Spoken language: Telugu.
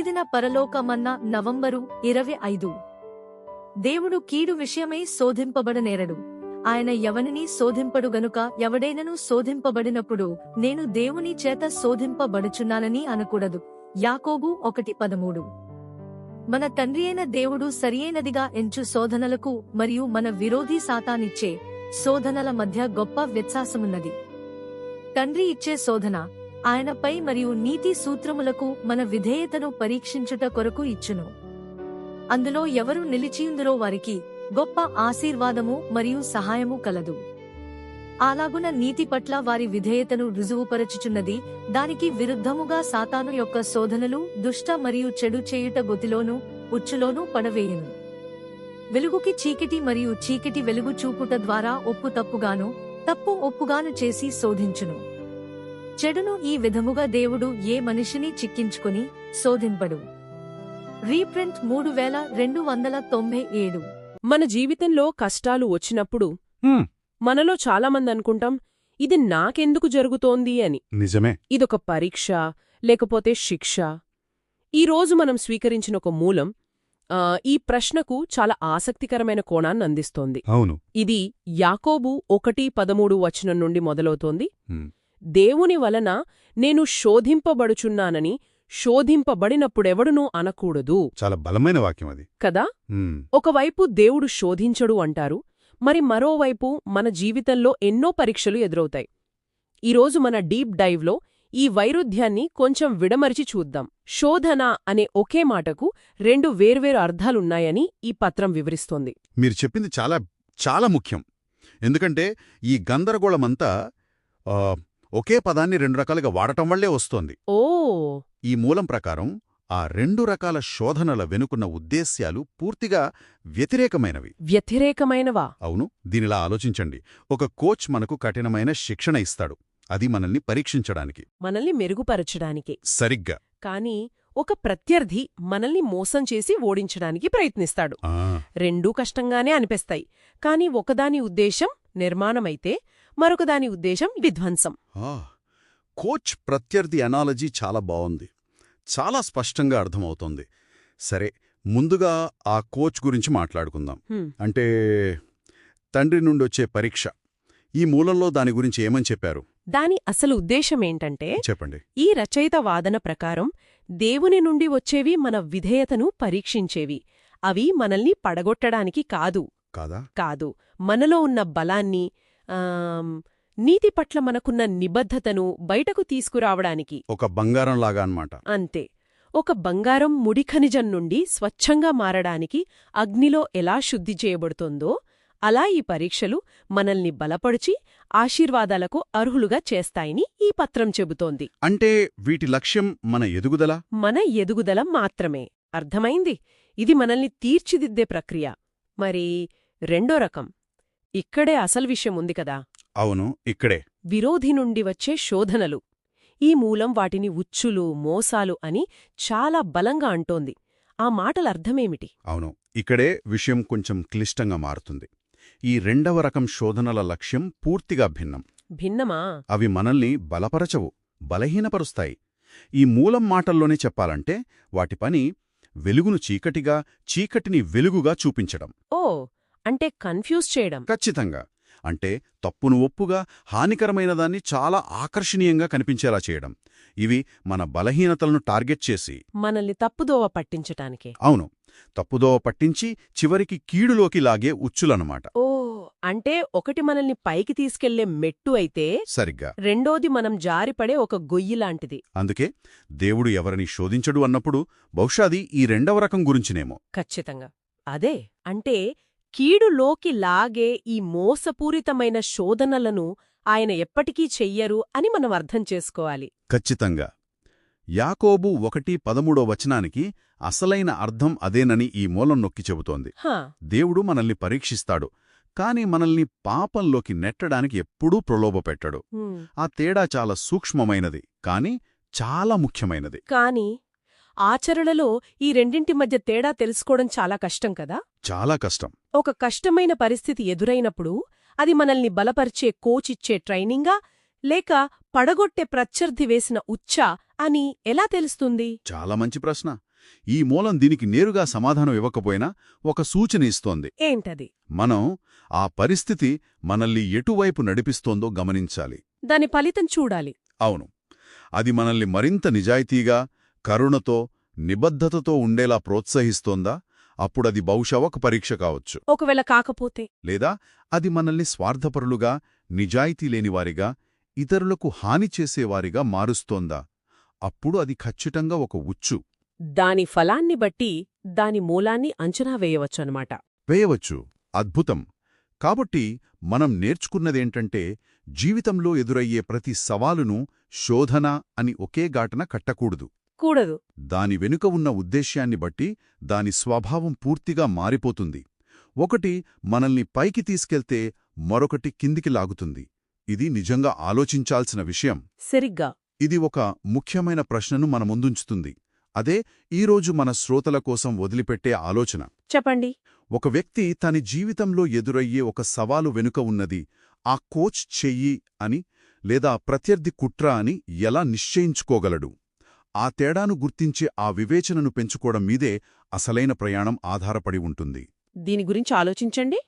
ప్రతిదిన పరలోకమన్న నవంబరు ఇరవై ఐదు. దేవుడు కీడు విషయమై శోధింపబడనేరడు. ఆయన ఎవనిని శోధింపడు గనుక ఎవడైనను శోధింపబడినప్పుడు నేను దేవుని చేత శోధింపబడుచున్నానని అనకూడదు. యాకోబు ఒకటి పదమూడు. మన తండ్రి అయిన దేవుడు సరియైనదిగా ఎంచు శోధనలకు మరియు మన విరోధి సాతానిచ్చే శోధనల మధ్య గొప్ప వ్యత్యాసమున్నది. తండ్రి ఇచ్చే శోధన ఆయనపై మరియు నీతి సూత్రములకు మన విధేయతను పరీక్షించుట కొరకు ఇచ్చును. అందులో ఎవరు నిలిచియుందురో వారికి గొప్ప ఆశీర్వాదము మరియు సహాయము కలదు. అలాగున నీతి పట్ల వారి విధేయతను రుజువుపరచుచున్నది దానికి విరుద్ధముగా సాతాను యొక్క శోధనలు దుష్ట మరియు చెడు చేయుట గొతిలోను ఉచ్చులోనూ పడవేయును. వెలుగుకి చీకటి మరియు చీకటి వెలుగు చూపుట ద్వారా ఒప్పు తప్పుగాను తప్పు ఒప్పుగాను చేసి శోధించును. చెడును ఈ విధముగా దేవుడు ఏ మనిషిని చిక్కించుకుని శోధింపడు. రీప్రింట్ మూడు వేల రెండు వందల తొంభై ఏడు. మన జీవితంలో కష్టాలు వచ్చినప్పుడు మనలో చాలామంది అనుకుంటాం ఇది నాకెందుకు జరుగుతోంది అని. నిజమే. ఇదొక పరీక్ష లేకపోతే శిక్ష. ఈరోజు మనం స్వీకరించిన ఒక మూలం ఆ, ఈ ప్రశ్నకు చాలా ఆసక్తికరమైన కోణాన్ని అందిస్తోంది. అవును. ఇది యాకోబు ఒకటి పదమూడు వచనం నుండి మొదలవుతోంది. దేవుని వలన నేను శోధింపబడుచున్నానని శోధింపబడినప్పుడెవడునూ అనకూడదు. చాలా బలమైన వాక్యం అది. కదా? ఒకవైపు దేవుడు శోధించడు అంటారు మరి మరోవైపు మన జీవితంలో ఎన్నో పరీక్షలు ఎదురవుతాయి. ఈరోజు మన డీప్ డైవ్లో ఈ వైరుధ్యాన్ని కొంచెం విడమరిచి చూద్దాం. శోధన అనే ఒకే మాటకు రెండు వేర్వేరు అర్థాలున్నాయని ఈ పత్రం వివరిస్తోంది. మీరు చెప్పింది చాలా చాలా ముఖ్యం. ఎందుకంటే ఈ గందరగోళమంతా ఆ, ఒకే పదాన్ని రెండు రకాలుగా వాడటం వల్లే వస్తోంది. ఓ! ఈ మూలం ప్రకారం ఆ రెండు రకాల శోధనల వెనుకున్న ఉద్దేశ్యాలు పూర్తిగా వ్యతిరేకమైనవి. వ్యతిరేకమైనవా? అవును దీనిలా ఆలోచించండి. ఒక కోచ్ మనకు కఠినమైన శిక్షణ ఇస్తాడు. అది మనల్ని పరీక్షించడానికి. మనల్ని మెరుగుపరచడానికి. సరిగ్గా. కాని ఒక ప్రత్యర్థి మనల్ని మోసం చేసి ఓడించడానికి ప్రయత్నిస్తాడు. రెండూ కష్టంగానే అనిపిస్తాయి. కాని ఒకదాని ఉద్దేశం నిర్మాణమైతే మరొకదాని ఉద్దేశం విధ్వంసం. ఆ, కోచ్ ప్రత్యర్థి అనాలజీ చాలా బావుంది. చాలా స్పష్టంగా అర్థమవుతోంది. సరే ముందుగా ఆ కోచ్ గురించి మాట్లాడుకుందాం. అంటే తండ్రి నుండి వచ్చే పరీక్ష. ఈ మూలంలో దాని గురించి ఏమని చెప్పారు? దాని అసలు ఉద్దేశమేంటంటే చెప్పండి. ఈ రచయిత వాదన ప్రకారం దేవుని నుండి వచ్చేవి మన విధేయతను పరీక్షించేవి. అవి మనల్ని పడగొట్టడానికి కాదు. కాదా? కాదు. మనలో ఉన్న బలాన్ని నీతి పట్ల మనకున్న నిబద్ధతను బయటకు తీసుకురావడానికి. ఒక బంగారంలాగా అన్నమాట. అంతే. ఒక బంగారం ముడి ఖనిజం నుండి స్వచ్ఛంగా మారడానికి అగ్నిలో ఎలా శుద్ధి చేయబడుతోందో అలా ఈ పరీక్షలు మనల్ని బలపడిచి ఆశీర్వాదాలకు అర్హులుగా చేస్తాయని ఈ పత్రం చెబుతోంది. అంటే వీటి లక్ష్యం మన ఎదుగుదల? మన ఎదుగుదల మాత్రమే. అర్థమైంది? ఇది మనల్ని తీర్చిదిద్దే ప్రక్రియ. మరి రెండో రకం. ఇక్కడే అసలు విషయం ఉంది కదా. అవును ఇక్కడే. విరోధి నుండి వచ్చే శోధనలు. ఈ మూలం వాటిని ఉచ్చులు మోసాలు అని చాలా బలంగా అంటోంది. ఆ మాటలర్థమేమిటి అవును ఇక్కడే విషయం కొంచెం క్లిష్టంగా మారుతుంది. ఈ రెండవ రకం శోధనల లక్ష్యం పూర్తిగా భిన్నం. భిన్నమా? అవి మనల్ని బలపరచవు బలహీనపరుస్తాయి. ఈ మూలం మాటల్లోనే చెప్పాలంటే వాటి పని వెలుగును చీకటిగా చీకటిని వెలుగుగా చూపించడం. ఓ అంటే కన్ఫ్యూజ్ చేయడం. ఖచ్చితంగా. అంటే తప్పును ఒప్పుగా హానికరమైన దాన్ని చాలా ఆకర్షణీయంగా కనిపించేలా చేయడం. ఇవి మన బలహీనతలను టార్గెట్ చేసి. మనల్ని తప్పుదోవ పట్టించటానికే. అవును. తప్పుదోవ పట్టించి చివరికి కీడులోకి లాగే ఉచ్చులన్నమాట. ఓ అంటే ఒకటి మనల్ని పైకి తీసుకెళ్ళే మెట్టు అయితే సరిగ్గా. రెండోది మనం జారిపడే ఒక గొయ్యి లాంటిది. అందుకే దేవుడు ఎవరిని శోధించడు అన్నప్పుడు బహుశాది ఈ రెండవ రకం గురించినేమో. ఖచ్చితంగా. అదే. అంటే కీడులోకి లాగే ఈ మోసపూరితమైన శోధనలను ఆయన ఎప్పటికీ చెయ్యరు అని మనం అర్థం చేసుకోవాలి. ఖచ్చితంగా. యాకోబు ఒకటి పదమూడో వచనానికి అసలైన అర్థం అదేనని ఈ మూలం నొక్కి చెబుతోంది. దేవుడు మనల్ని పరీక్షిస్తాడు కాని మనల్ని పాపంలోకి నెట్టడానికి ఎప్పుడూ ప్రలోభపెట్టడు. ఆ తేడా చాలా సూక్ష్మమైనది కాని చాలా ముఖ్యమైనది. కాని ఆచరణలో ఈ రెండింటి మధ్య తేడా తెలుసుకోవడం చాలా కష్టం కదా? చాలా కష్టం. ఒక కష్టమైన పరిస్థితి ఎదురైనప్పుడు అది మనల్ని బలపరిచే కోచ్ ఇచ్చే ట్రైనింగా లేక పడగొట్టే ప్రత్యర్థి వేసిన ఉచ్చ అని ఎలా తెలుస్తుంది? చాలా మంచి ప్రశ్న. ఈ మూలం దీనికి నేరుగా సమాధానం ఇవ్వకపోయినా ఒక సూచన ఇస్తోంది. ఏంటది? మనం ఆ పరిస్థితి మనల్ని ఎటువైపు నడిపిస్తోందో గమనించాలి. దాని ఫలితం చూడాలి. అవును. అది మనల్ని మరింత నిజాయితీగా కరుణతో నిబద్ధతతో ఉండేలా ప్రోత్సహిస్తోందా? అప్పుడది బహుశా ఒక పరీక్ష కావచ్చు. ఒకవేళ కాకపోతే. లేదా అది మనల్ని స్వార్థపరులుగా నిజాయితీ లేనివారిగా ఇతరులకు హాని చేసేవారిగా మారుస్తోందా? అప్పుడు అది ఖచ్చితంగా ఒక ఉచ్చు. దాని ఫలాన్ని బట్టి దాని మూలాన్ని అంచనా వేయవచ్చనమాట వేయవచ్చు. అద్భుతం. కాబట్టి మనం నేర్చుకున్నదేంటంటే జీవితంలో ఎదురయ్యే ప్రతి సవాలును శోధన అని ఒకే గాటన కట్టకూడదు. కూడదు దాని వెనుక ఉన్న ఉద్దేశ్యాన్ని బట్టి దాని స్వభావం పూర్తిగా మారిపోతుంది. ఒకటి మనల్ని పైకి తీసుకెళ్తే మరొకటి కిందికి లాగుతుంది. ఇది నిజంగా ఆలోచించాల్సిన విషయం. సరిగ్గా. ఇది ఒక ముఖ్యమైన ప్రశ్నను మన ముందుంచుతుంది. అదే ఈరోజు మన శ్రోతల కోసం వదిలిపెట్టే ఆలోచన. చెప్పండి. ఒక వ్యక్తి తన జీవితంలో ఎదురయ్యే ఒక సవాలు వెనుక ఉన్నది ఆ కోచ్ చెయ్యి అని లేదా ప్రత్యర్థి కుట్ర అని ఎలా నిశ్చయించుకోగలడు? ఆ తేడాను గుర్తించే ఆ వివేచనను పెంచుకోవడం మీదే అసలైన ప్రయాణం ఆధారపడి ఉంటుంది. దీని గురించి ఆలోచించండి.